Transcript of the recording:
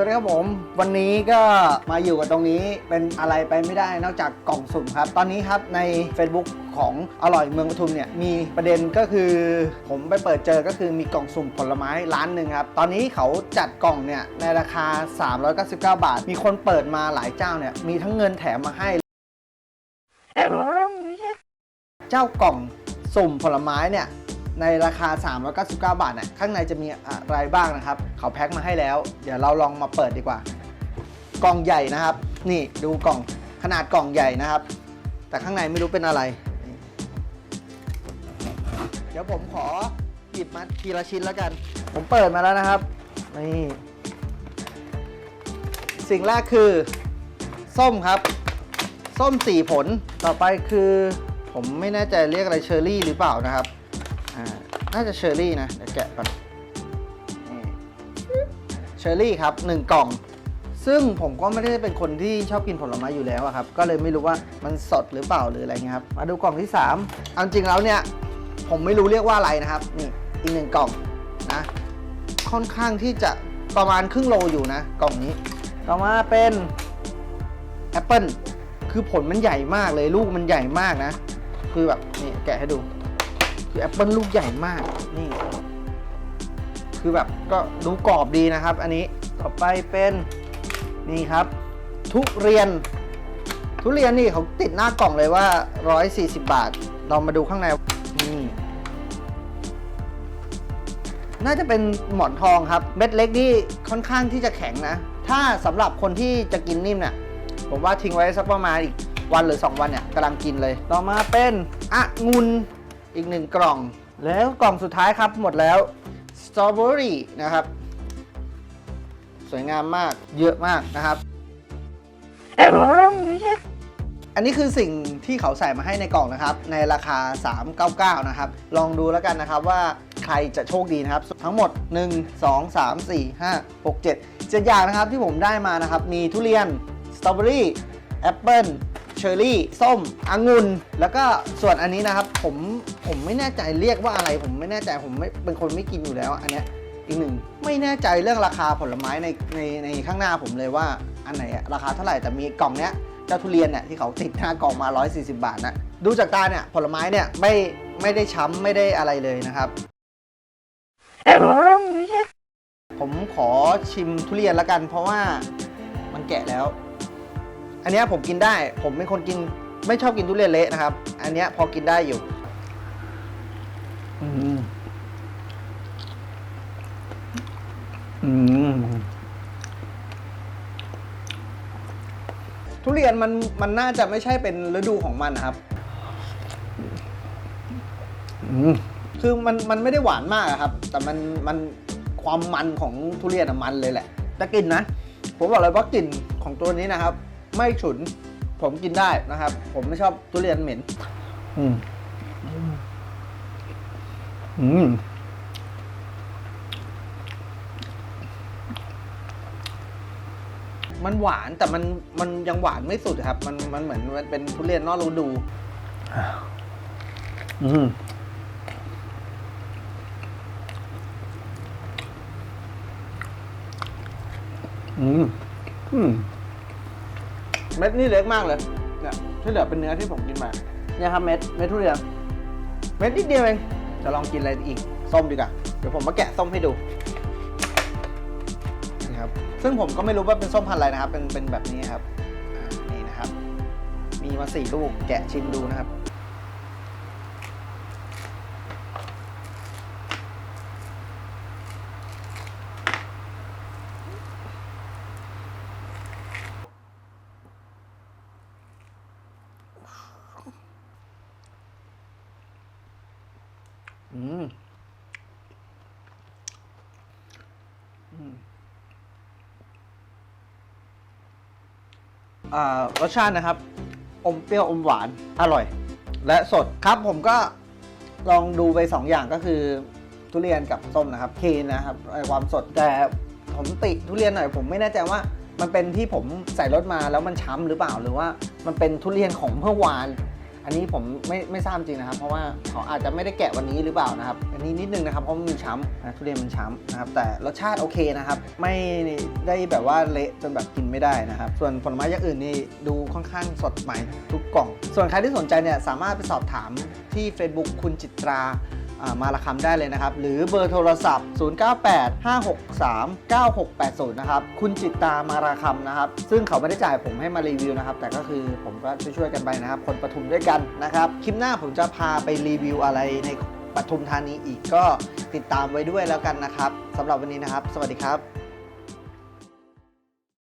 วัสดีครับผม วันนี้ก็มาอยู่กับตรงนี้เป็นอะไรไปไม่ได้นอกจากกล่องสุ่มครับ ตอนนี้ครับใน Facebook ของอร่อยเมืองปทุมเนี่ยมีประเด็นก็คือผมไปเปิดเจอก็คือมีกล่องสุ่มผลไม้ร้านหนึ่งครับ ตอนนี้เขาจัดกล่องเนี่ยในราคา 399 บาท มีคนเปิดมาหลายเจ้าเนี่ยมีทั้งเงินแถมมาให้ เจ้ากล่องสุ่มผลไม้เนี่ย ในราคา 399 บาทเนี่ยข้างในจะมีอะไรบ้างนะครับ เขาแพ็คมาให้แล้ว เดี๋ยวเราลองมาเปิดดีกว่า กล่องใหญ่นะครับ นี่ดูกล่องขนาดกล่องใหญ่นะครับ แต่ข้างในไม่รู้เป็นอะไร เดี๋ยวผมขอหยิบมาทีละชิ้นแล้วกัน ผมเปิดมาแล้วนะครับ นี่ สิ่งแรกคือ ส้มครับ ส้มสี่ผล ต่อไปคือ ผมไม่แน่ใจเรียกอะไรเชอร์รี่หรือเปล่านะครับ น่าจะเชอร์รี่นะ เดี๋ยวแกะก่อนนี่เชอร์รี่ครับหนึ่งกล่อง ซึ่งผมก็ไม่ได้เป็นคนที่ชอบกินผลไม้อยู่แล้วอะครับ ก็เลยไม่รู้ว่ามันสดหรือเปล่าหรืออะไรเงี้ยครับ มาดูกล่องที่3เอาจริงแล้วเนี่ย ผมไม่รู้เรียกว่าอะไรนะครับ นี่อีกหนึ่งกล่องนะ ค่อนข้างที่จะประมาณครึ่งโลอยู่นะ กล่องนี้ ต่อมาเป็นแอปเปิลคือผลมันใหญ่มากเลยลูกมันใหญ่มากนะ คือแบบนี่แกะให้ดู คือแอปเปิลลูกใหญ่มากนี่ คือแบบก็ดูกรอบดีนะครับ อันนี้ต่อไปเป็นนี่ครับ ทุเรียน ทุเรียนนี่เขาติดหน้ากล่องเลยว่า 140 บาท เรามาดูข้างในนี่น่าจะเป็นหมอนทองครับ เม็ดเล็กนี่ค่อนข้างที่จะแข็งนะ ถ้าสำหรับคนที่จะกินนิ่มเนี่ยผมว่าทิ้งไว้สักประมาณอีกวันหรือ 2 วันเนี่ยกำลังกินเลย ต่อมาเป็นองุ่น อีกหนึ่งกล่อง แล้วกล่องสุดท้ายครับหมดแล้วสตรอเบอรี่นะครับ สวยงามมากเยอะมากนะครับ อันนี้คือสิ่งที่เขาใส่มาให้ในกล่องนะครับ ในราคา 399 นะครับ ลองดูแล้วกันนะครับว่าใครจะโชคดีนะครับ ทั้งหมด 1 2 3 4 5 6 7 7อย่างนะครับที่ผมได้มานะครับ มีทุเรียนสตรอเบอรี่แอปเปิล เชอร์รี่ ส้ม องุ่น แล้วก็ส่วนอันนี้นะครับ ผม ผมไม่แน่ใจเรียกว่าอะไร ผมไม่แน่ใจ ผมไม่ เป็นคนไม่กินอยู่แล้ว อันเนี้ย อีกหนึ่ง ไม่แน่ใจเรื่องราคาผลไม้ใน ใน ในข้างหน้าผมเลยว่า อันไหนราคาเท่าไหร่ แต่มีกล่องเนี้ย เจ้าทุเรียนเนี่ยที่เขาติดหน้ากล่องมา 140 บาทนะ ดูจากตาเนี่ย ผลไม้เนี่ย ไม่ ไม่ได้ช้ำ ไม่ได้อะไรเลยนะครับผมขอชิมทุเรียนละกัน เพราะว่ามันแกะแล้ว อันเนี้ยผมกินได้ ผมเป็นคนกินไม่ชอบกินทุเรียนเละนะครับ อันเนี้ยพอกินได้อยู่อืมอืมทุเรียนมันมันน่าจะไม่ใช่เป็นฤดูของมันนะครับอืมคือมันมันไม่ได้หวานมากอะครับ แต่มันมันความมันของทุเรียนอะมันเลยแหละ แต่กลิ่นนะ ผมบอกเลยว่ากลิ่นของตัวนี้นะครับ ไม่ฉุน ผมกินได้นะครับ ผมไม่ชอบทุเรียนเหม็น อืม อืมมันหวานแต่มันมันยังหวานไม่สุดครับ มันมันเหมือนมันเป็นทุเรียนนอกฤดู อืมอืมอืม เม็ดนี่เล็กมากเลยเนี่ยที่เหลือเป็นเนื้อที่ผมกินมาเนี่ยครับเม็ดเม็ดทุเรียนเม็ดนิดเดียวเองจะลองกินอะไรอีกส้มดีกว่าเดี๋ยวผมมาแกะส้มให้ดูนะครับซึ่งผมก็ไม่รู้ว่าเป็นส้มพันธุ์อะไรนะครับ เป็นเป็นแบบนี้ครับอ่านี่นะครับ มีมาสี่ลูกแกะชิมดูนะครับ อืมอืม อ่า รสชาตินะครับ อมเปรี้ยวอมหวาน อร่อย และสดครับผมก็ลองดูไปสองอย่างก็คือทุเรียนกับส้มนะครับเคนนะครับความสดแต่ผมติทุเรียนหน่อยผมไม่แน่ใจว่ามันเป็นที่ผมใส่รถมาแล้วมันช้ำหรือเปล่าหรือว่ามันเป็นทุเรียนของเมื่อวาน อันนี้ผมไม่ไม่ทราบจริงนะครับ เพราะว่าเขาอาจจะไม่ได้แกะวันนี้หรือเปล่านะครับ อันนี้นิดนึงนะครับเพราะมันมีช้ำนะทุเรียนมันช้ำนะครับ แต่รสชาติโอเคนะครับ ไม่ได้แบบว่าเละจนแบบกินไม่ได้นะครับ ส่วนผลไม้อย่างอื่นนี่ดูค่อนข้างสดใหม่ทุกกล่อง ส่วนใครที่สนใจเนี่ยสามารถไปสอบถามที่ Facebook คุณจิตรา มาละคำได้เลยนะครับ หรือเบอร์โทรศัพท์ 0985639680 นะครับ คุณจิตตามาราคำนะครับ ซึ่งเขาไม่ได้จ่ายผมให้มารีวิวนะครับ แต่ก็คือผมก็ช่วยๆกันไปนะครับ คนปทุมด้วยกันนะครับ คลิปหน้าผมจะพาไปรีวิวอะไรในปทุมธานีอีกก็ติดตามไว้ด้วยแล้วกันนะครับสำหรับวันนี้นะครับ สวัสดีครับ